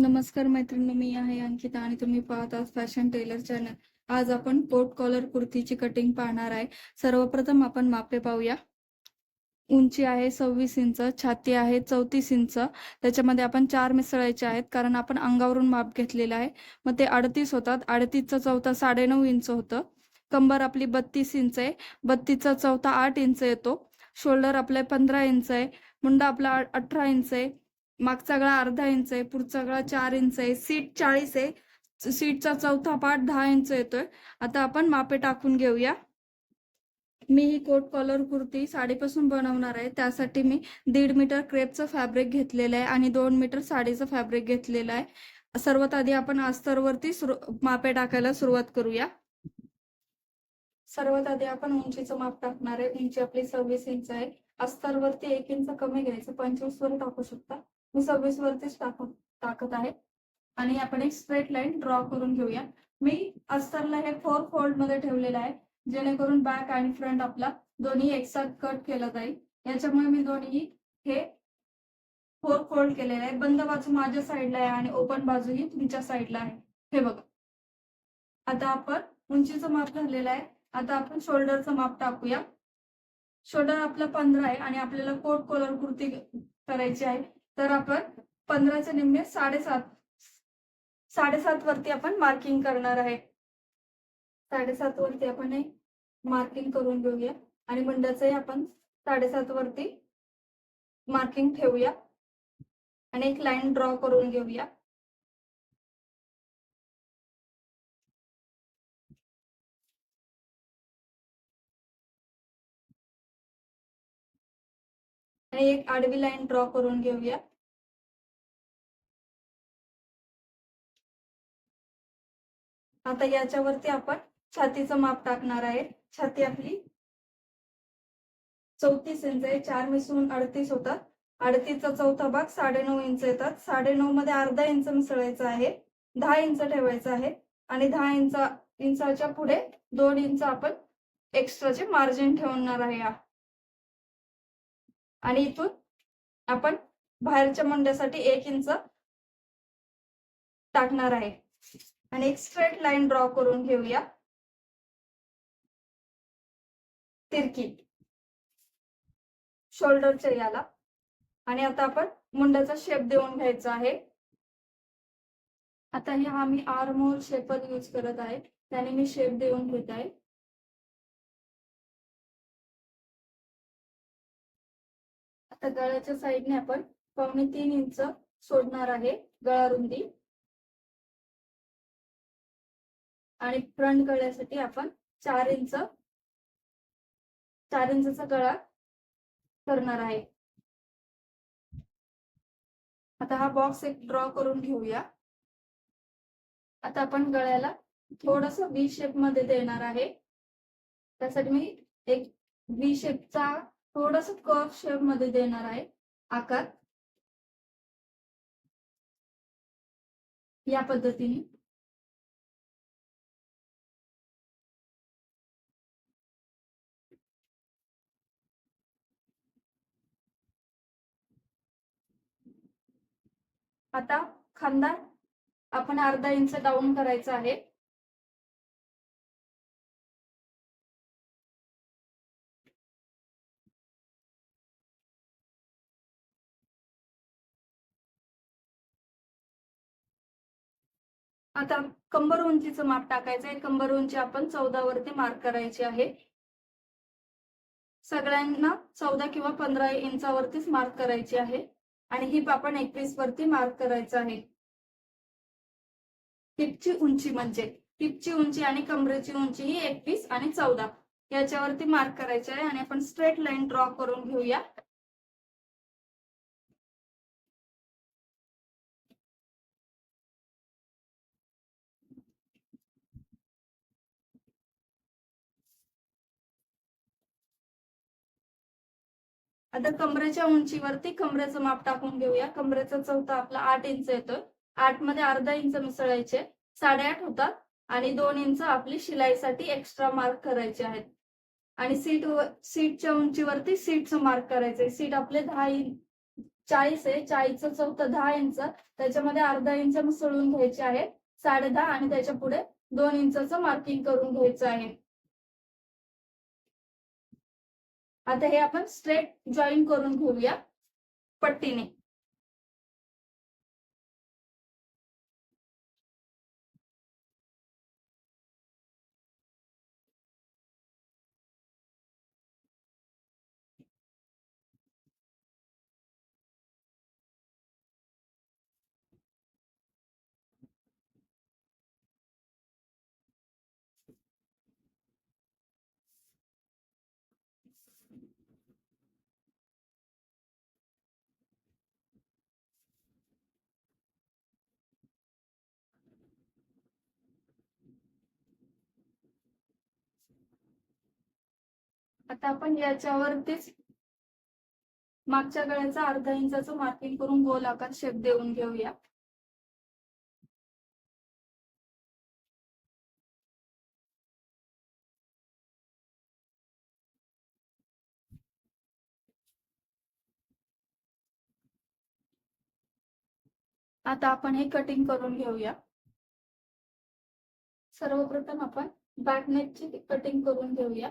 नमस्कार मैत्रिणी मी आहे अंकिता आणि तुम्ही पाहत आहात फॅशन टेलर चॅनल आज आपण कोट कॉलर कुर्तीची कटिंग पाहणार आहे. सर्वप्रथम आपण मापे पाहूया. उंची आहे सव्वीस इंच छाती आहे चौतीस इंच. त्याच्यामध्ये आपण चार मिसळायचे आहेत कारण आपण अंगावरून माप घेतलेलं आहे. मग ते अडतीस होतात. अडतीसचा चौथा साडेनऊ इंच होतं. कंबर आपली बत्तीस इंच आहे. बत्तीसचा चौथा आठ इंच येतो. शोल्डर आपले पंधरा इंच आहे. मुंडा आपला अठरा इंच आहे. मागचा गळा अर्धा इंच आहे पुढचा गळा चार इंच आहे सीट चाळीस आहे सीटचा चौथा पार्ट दहा इंच येतोय. आता आपण मापे टाकून घेऊया. मी ही कोट कॉलर कुर्ती साडीपासून बनवणार आहे. त्यासाठी मी दीड मीटर क्रेपचं फॅब्रिक घेतलेलं आहे आणि दोन मीटर साडीचं फॅब्रिक घेतलेलं आहे. सर्वात आधी आपण अस्तरवरती मापे टाकायला सुरुवात करूया. सर्वात आधी आपण उंचीचं माप टाकणार आहे. उंची आपली सव्वीस इंच आहे. अस्तरवरती एक इंच कमी घ्यायचं. पंचवीस वर टाकू शकता. मी सव्वीस वरतीच टाकत आहे. आणि आपण एक स्ट्रेट लाईन ड्रॉ करून घेऊया. मी अस्तरला हे फोर फोल्डमध्ये ठेवलेलं आहे. जेणेकरून बॅक आणि फ्रंट आपला दोन्ही एकसाथ कट केला जाईल. याच्यामुळे मी दोन्ही हे फोर फोल्ड केलेलं आहे. बंद बाजू माझ्या साईडला आहे आणि ओपन बाजू ही तुमच्या साईडला आहे. हे बघा. आता आपण उंचीचं माप झालेलं आहे. आता आपण शोल्डरचं माप टाकूया. शोल्डर आपलं पंधरा आहे आणि आपल्याला कोट कॉलर कुर्ती करायची आहे. तर आपण पंधराचे निम्मे साडेसात साडेसात वरती आपण मार्किंग करणार आहे. साडेसात वरती आपण एक मार्किंग करून घेऊया. आणि मंडळाचंही आपण साडेसात वरती मार्किंग ठेवूया. आणि एक लाईन ड्रॉ करून घेऊया. आणि एक आडवी लाईन ड्रॉ करून घेऊया. आता याच्यावरती आपण छातीचं माप टाकणार आहे. छाती आपली चौतीस इंच आहे. चार मिसळून अडतीस होतात. अडतीसचा चौथा भाग साडेनऊ इंच येतात. साडेनऊ मध्ये अर्धा इंच मिसळायचा आहे. दहा इंच ठेवायचा आहे. आणि दहा इंच इंचाच्या पुढे दोन इंच आपण एक्स्ट्राचे मार्जिन ठेवणार आहे. या. आणि इथून आपण बाहेरच्या मुंड्यासाठी एक इंच टाकणार आहे. आणि एक स्ट्रेट लाईन ड्रॉ करून घेऊया. तिरकी. शोल्डरच्या याला. आणि आता आपण मुंड्याचा शेप देऊन घ्यायचा आहे. आता हे हा मी आर्मोल शेपर यूज करत आहे. त्याने मी शेप देऊन घेत आहे. आता गळ्याच्या साईडने आपण पावणे तीन इंच सोडणार आहे. गळा रुंदी. आणि फ्रंट गळ्यासाठी आपण चार इंच चार इंचा गळा करणार आहे. आता हा बॉक्स एक ड्रॉ करून घेऊया. आता आपण गळ्याला थोडस व्ही शेपमध्ये देणार आहे. त्यासाठी मी एक व्ही शेपचा थोडस कर्व शेपमध्ये देणार आहे. आकार. या पद्धतीने. आता खांदा. आपण अर्धा इंच डाऊन करायचा आहे. आता कंबर उंचीचं माप टाकायचं आहे. कंबर उंची आपण चौदा वरती मार्क करायची आहे. सगळ्यांना चौदा किंवा पंधरा इंचावरतीच मार्क करायची आहे. आणि हिप आपण एकवीस वरती मार्क करायचं आहे. हिपची उंची म्हणजे हिपची उंची आणि कमरेची उंची ही एकवीस आणि चौदा याच्यावरती मार्क करायची आहे. आणि आपण स्ट्रेट लाईन ड्रॉ करून घेऊया. आता कमरेच्या उंचीवरती कमरेचं माप टाकून घेऊया. कमरेचा चौथा आपला आठ इंच येतोय. आठमध्ये अर्धा इंच मिसळायचे. साडेआठ होतात. आणि दोन इंच आपली शिलाईसाठी एक्स्ट्रा मार्क करायचे आहेत. आणि सीट सीटच्या उंचीवरती सीटचं मार्क करायचंय सीट आपले दहा इंच चाळीस आहे. चाळीसचं चौथं दहा इंच. त्याच्यामध्ये अर्धा इंच मिसळून घ्यायचे आहे साडे दहा आणि त्याच्या पुढे दोन इंचाचं मार्किंग करून घ्यायचं आहे. आता हे आपण स्ट्रेट जॉईन करून घेऊया पट्टीने. आता आपण याच्यावरतीच मागच्या गळ्याचा अर्धा इंचाचं मार्किंग करून गोल आकार शेप देऊन घेऊया. आता आपण हे कटिंग करून घेऊया. सर्वप्रथम आपण बॅकनेकची कटिंग करून घेऊया.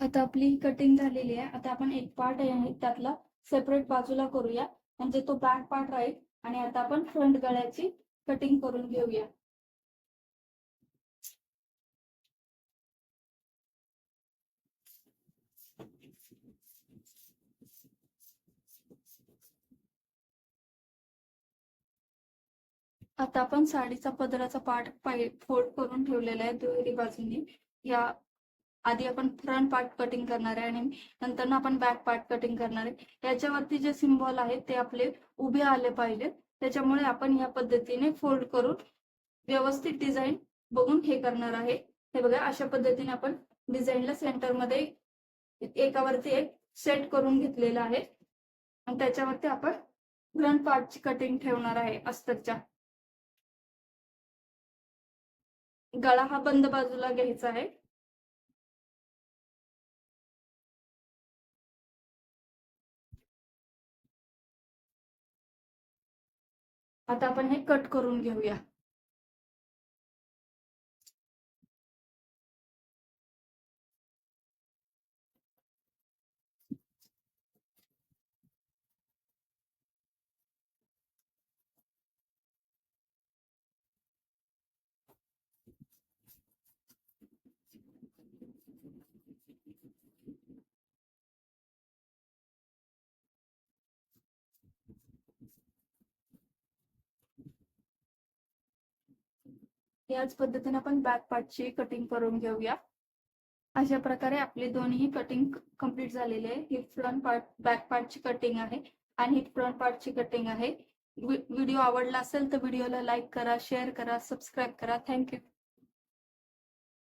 आता आपली कटिंग झालेली आहे. आता आपण एक पार्ट आहे त्यातला सेपरेट बाजूला करूया. म्हणजे तो बॅक पार्ट राहील आणि आता आपण फ्रंट गळ्याची कटिंग करून घेऊया. आता आपण साडीचा पदराचा पार्ट फोल्ड करून ठेवलेला आहे दुहेरी बाजूनी. या आधी आपण फ्रंट पार्ट कटिंग करणार आहे आणि नंतर ना आपण बॅक पार्ट कटिंग करणार आहे. याच्यावरती जे सिम्बॉल आहेत ते आपले उभे आले पाहिजेत त्याच्यामुळे आपण या पद्धतीने फोल्ड करून व्यवस्थित डिझाईन बघून हे करणार आहे. हे बघा अशा पद्धतीने आपण डिझाईनला सेंटरमध्ये एकावरती एक सेट करून घेतलेला आहे. आणि त्याच्यावरती आपण फ्रंट पार्टची कटिंग ठेवणार आहे अस्तरच्या गळा हा बंद बाजूला घ्यायचा आहे. आता आपण हे कट करून घेऊया. याच पद्धतीने आपण बॅक पार्टची कटिंग करून घेऊया. अशा प्रकारे आपले दोन्ही कटिंग कंप्लीट झालेले आहे. ही फ्रंट पार्ट बॅक पार्टची कटिंग आहे आणि ही फ्रंट पार्टची कटिंग आहे. व्हिडिओ आवडला असेल तर व्हिडिओला लाईक करा शेअर करा सबस्क्राईब करा. थँक्यू